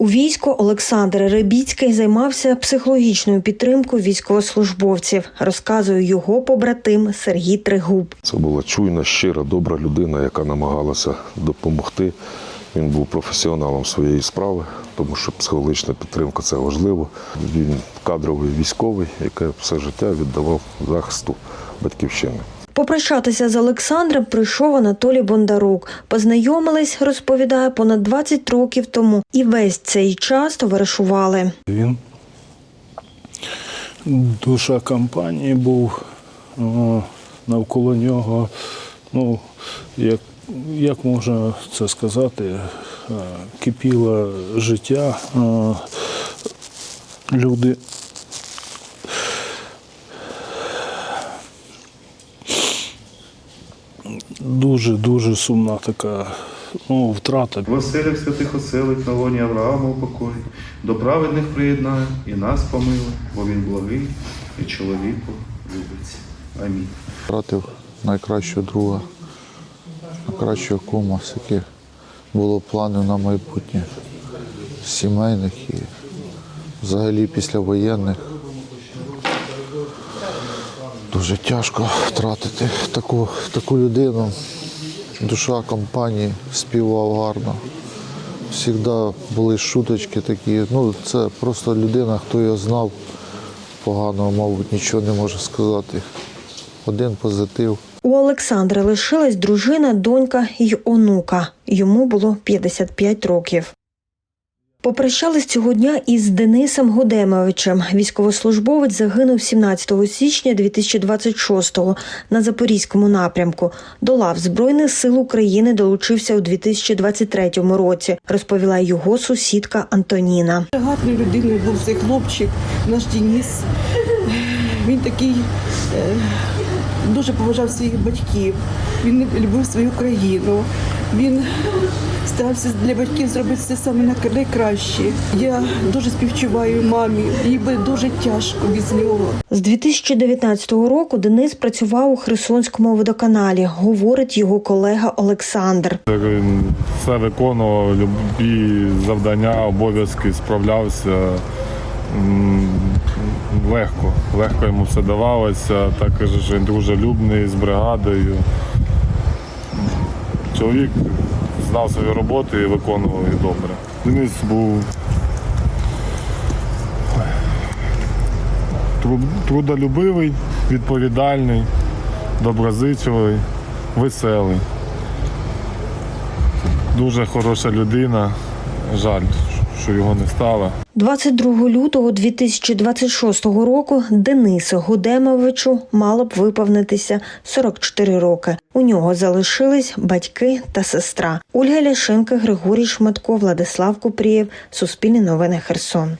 У війську Олександр Ребіцький займався психологічною підтримкою військовослужбовців, розказує його побратим Сергій Тригуб. Це була чуйна, щира, добра людина, яка намагалася допомогти. Він був професіоналом своєї справи, тому що психологічна підтримка це важливо. Він кадровий військовий, який все життя віддавав захисту батьківщини. Попрощатися з Олександром прийшов Анатолій Бондарук. Познайомились, розповідає, понад 20 років тому, і весь цей час товаришували. Він душа компанії був навколо нього. Ну, як, як можна це сказати, кипіло життя. Люди дуже-дуже сумна така ну, втрата. В святих оселить на лоні Авраама упокой, до праведних приєднає і нас помилуй, бо він благий і чоловіку любить. Амінь. Втратив найкращого друга, найкращого кума, з яких було планів на майбутнє сімейних і взагалі післявоєнних. Дуже тяжко втратити таку, таку людину. Душа компанії співав гарно. Завжди були шуточки такі. Ну, це просто людина, хто його знав погано, мабуть, нічого не може сказати. Один позитив. У Олександра лишилась дружина, донька й онука. Йому було 55 років. Попрощались цього дня із Денисом Гудемовичем. Військовослужбовець загинув 17 січня 2026-го на Запорізькому напрямку. До лав Збройних сил України долучився у 2023 році, розповіла його сусідка Антоніна. Гарною людиною був цей хлопчик, наш Дініс. Він такий е, дуже поважав своїх батьків. Він любив свою країну. Він старався для батьків зробити все саме на- найкраще. Я дуже співчуваю мамі. Їй буде дуже тяжко без нього. З 2019 року Денис працював у Херсонському водоканалі, говорить його колега Олександр. Він все виконував, любі завдання, обов'язки справлявся. Легко, легко йому все давалося. Також він дружелюбний з бригадою. Чоловік знав свою роботу і виконував її добре. Денис був трудолюбивий, відповідальний, доброзичливий, веселий. Дуже хороша людина. Жаль, що його не стало. 22 лютого 2026 року Денису Гудемовичу мало б виповнитися 44 роки. У нього залишились батьки та сестра. Ольга Ляшенка, Григорій Шматко, Владислав Купрієв. Суспільне новини Херсон.